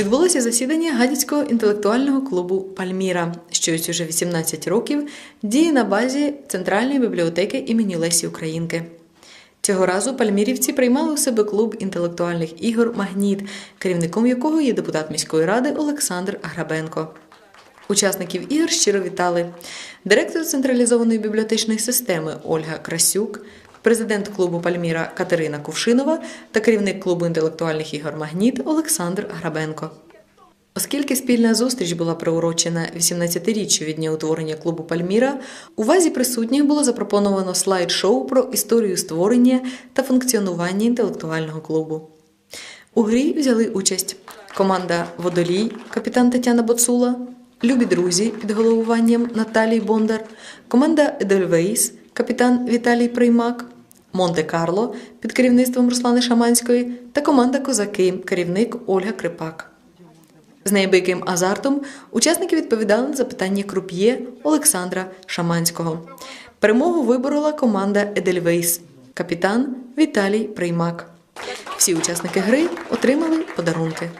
Відбулося засідання Гадяцького інтелектуального клубу Пальміра, що ось уже 18 років діє на базі Центральної бібліотеки імені Лесі Українки. Цього разу пальмірівці приймали у себе клуб інтелектуальних ігор Магніт, керівником якого є депутат міської ради Олександр Грабенко. Учасників ігор щиро вітали директор централізованої бібліотечної системи Ольга Красюк, президент клубу Пальміра Катерина Кувшинова та керівник клубу інтелектуальних ігор Магніт Олександр Грабенко. Оскільки спільна зустріч була приурочена 18-річчю від дня утворення клубу Пальміра, у вазі присутніх було запропоновано слайд-шоу про історію створення та функціонування інтелектуального клубу. У грі взяли участь команда Водолій, капітан Тетяна Боцула, Любі друзі під головуванням Наталії Бондар, команда Едельвейс, капітан Віталій Приймак, Монте-Карло під керівництвом Руслани Шаманської та команда Козаки, керівник Ольга Крипак. З неабияким азартом учасники відповідали на запитання круп'є Олександра Шаманського. Перемогу виборола команда Едельвейс, капітан Віталій Приймак. Всі учасники гри отримали подарунки.